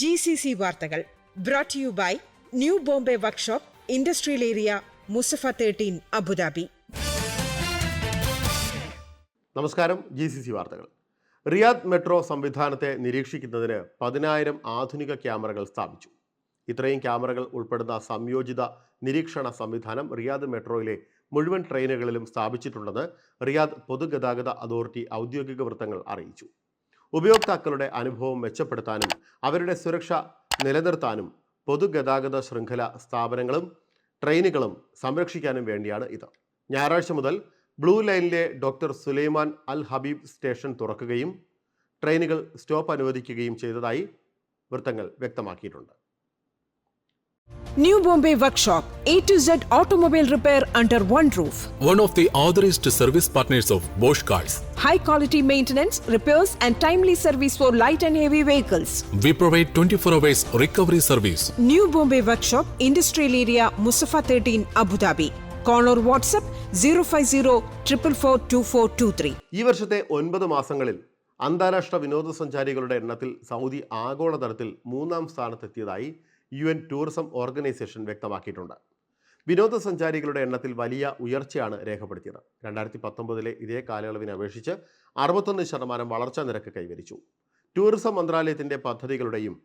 G C C വാർത്തകൾ brought you by new Bombay workshop industrial area Musaffah thirteen Abu Dhabi നമസ്കാരം G C C വാർത്തകൾ. Riyadh metro സംവിധാനത്തെ നിരീക്ഷിക്കുന്നതിന് പതിനായിരം ആധുനിക ക്യാമറകൾ സ്ഥാപിച്ചു. ഇത്രയും ക്യാമറകൾ ഉൾപ്പെടുന്ന സംയോജിത നിരീക്ഷണ സംവിധാനം റിയാദ് മെട്രോയിലെ മുഴുവൻ ട്രെയിനുകളിലും സ്ഥാപിച്ചിട്ടുണ്ടെന്ന് റിയാദ് പൊതുഗതാഗത അതോറിറ്റി ഔദ്യോഗിക വൃത്തങ്ങൾ അറിയിച്ചു. ഉപയോക്താക്കളുടെ അനുഭവം മെച്ചപ്പെടുത്താനും അവരുടെ സുരക്ഷ നിലനിർത്താനും പൊതുഗതാഗത ശൃംഖല സ്ഥാപനങ്ങളും ട്രെയിനുകളും സംരക്ഷിക്കാനും വേണ്ടിയാണ് ഇത്. ഞായറാഴ്ച മുതൽ ബ്ലൂ ലൈനിലെ doctor Sulaiman Al Habib station തുറക്കുകയും ട്രെയിനുകൾ സ്റ്റോപ്പ് അനുവദിക്കുകയും ചെയ്തതായി വൃത്തങ്ങൾ വ്യക്തമാക്കിയിട്ടുണ്ട്. New Bombay workshop A to Z automobile repair under one roof one of the authorized service partners of Bosch Cars. High quality maintenance, repairs and timely service for light and heavy vehicles We provide 24 hours recovery service. New Bombay workshop industrial area Mussafah thirteen Abu Dhabi call or WhatsApp zero five zero triple four two four two three ഈ വർഷത്തെ ഒൻപത് മാസങ്ങളിൽ അന്താരാഷ്ട്ര വിനോദസഞ്ചാരികളുടെ എണ്ണത്തിൽ Saudi ആഗോളതലത്തിൽ മൂന്നാം സ്ഥാനത്തെത്തിയതായി യു എൻ ടൂറിസം ഓർഗനൈസേഷൻ വ്യക്തമാക്കിയിട്ടുണ്ട്. വിനോദസഞ്ചാരികളുടെ എണ്ണത്തിൽ വലിയ ഉയർച്ചയാണ് രേഖപ്പെടുത്തിയത്. രണ്ടായിരത്തി പത്തൊമ്പതിലെ ഇതേ കാലയളവിനെ അപേക്ഷിച്ച് അറുപത്തൊന്ന് ശതമാനം വളർച്ചാ നിരക്ക് കൈവരിച്ചു. ടൂറിസം മന്ത്രാലയത്തിന്റെ പദ്ധതികളുടെയും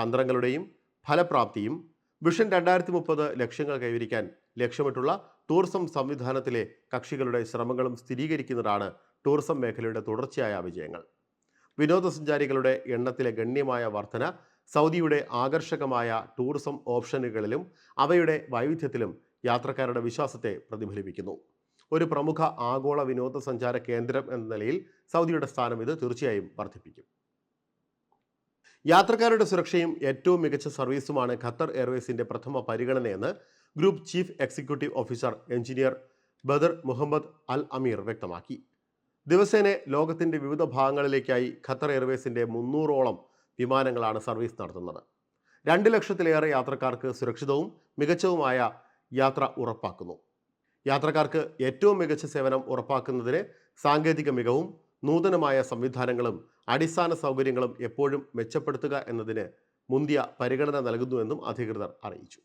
തന്ത്രങ്ങളുടെയും ഫലപ്രാപ്തിയും വിഷൻ രണ്ടായിരത്തി മുപ്പത് ലക്ഷ്യങ്ങൾ കൈവരിക്കാൻ ലക്ഷ്യമിട്ടുള്ള ടൂറിസം സംവിധാനത്തിലെ കക്ഷികളുടെ ശ്രമങ്ങളും സ്ഥിരീകരിക്കുന്നതാണ് ടൂറിസം മേഖലയുടെ തുടർച്ചയായ വിജയങ്ങൾ. വിനോദസഞ്ചാരികളുടെ എണ്ണത്തിലെ ഗണ്യമായ വർധന സൗദിയുടെ ആകർഷകമായ ടൂറിസം ഓപ്ഷനുകളിലും അവയുടെ വൈവിധ്യത്തിലും യാത്രക്കാരുടെ വിശ്വാസത്തെ പ്രതിഫലിപ്പിക്കുന്നു. ഒരു പ്രമുഖ ആഗോള വിനോദസഞ്ചാര കേന്ദ്രം എന്ന നിലയിൽ സൗദിയുടെ സ്ഥാനം ഇത് തീർച്ചയായും വർദ്ധിപ്പിക്കും. യാത്രക്കാരുടെ സുരക്ഷയും ഏറ്റവും മികച്ച സർവീസുമാണ് ഖത്തർ എയർവേസിന്റെ പ്രഥമ പരിഗണനയെന്ന് group chief executive officer engineer Badr Mohammed Al Ameer വ്യക്തമാക്കി. ദിവസേന ലോകത്തിന്റെ വിവിധ ഭാഗങ്ങളിലേക്കായി ഖത്തർ എയർവേസിന്റെ മുന്നൂറോളം വിമാനങ്ങളാണ് സർവീസ് നടത്തുന്നത്. രണ്ട് ലക്ഷത്തിലേറെ യാത്രക്കാർക്ക് സുരക്ഷിതവും മികച്ചതുമായ യാത്ര ഉറപ്പാക്കുന്നു. യാത്രക്കാർക്ക് ഏറ്റവും മികച്ച സേവനം ഉറപ്പാക്കുന്നതിന് സാങ്കേതിക മികവും നൂതനമായ സംവിധാനങ്ങളും അടിസ്ഥാന സൗകര്യങ്ങളും എപ്പോഴും മെച്ചപ്പെടുത്തുക എന്നതിന് മുന്തിയ പരിഗണന നൽകുന്നുവെന്നും അധികൃതർ അറിയിച്ചു.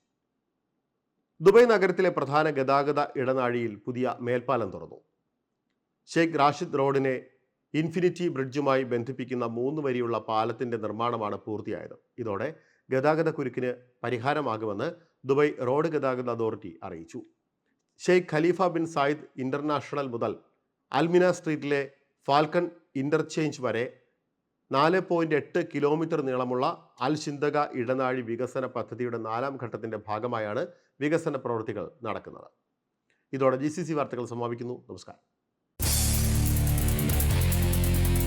ദുബായ് നഗരത്തിലെ പ്രധാന ഗതാഗത ഇടനാഴിയിൽ പുതിയ മേൽപ്പാലം തുറന്നു. ഷെയ്ഖ് റാഷിദ് റോഡിനെ ഇൻഫിനിറ്റി ബ്രിഡ്ജുമായി ബന്ധിപ്പിക്കുന്ന മൂന്ന് വരിയുള്ള പാലത്തിന്റെ നിർമ്മാണമാണ് പൂർത്തിയായത്. ഇതോടെ ഗതാഗത കുരുക്കിന് പരിഹാരമാകുമെന്ന് ദുബായ് റോഡ് ഗതാഗത അതോറിറ്റി അറിയിച്ചു. Sheikh Khalifa bin Zayed international മുതൽ അൽമിന സ്ട്രീറ്റിലെ ഫാൽക്കൺ ഇന്റർചേഞ്ച് വരെ നാല് പോയിന്റ് എട്ട് കിലോമീറ്റർ നീളമുള്ള അൽ ചിന്തക ഇടനാഴി വികസന പദ്ധതിയുടെ നാലാം ഘട്ടത്തിന്റെ ഭാഗമായാണ് വികസന പ്രവൃത്തികൾ നടക്കുന്നത്. ഇതോടെ ജി സി സി വാർത്തകൾ സമാപിക്കുന്നു. നമസ്കാരം.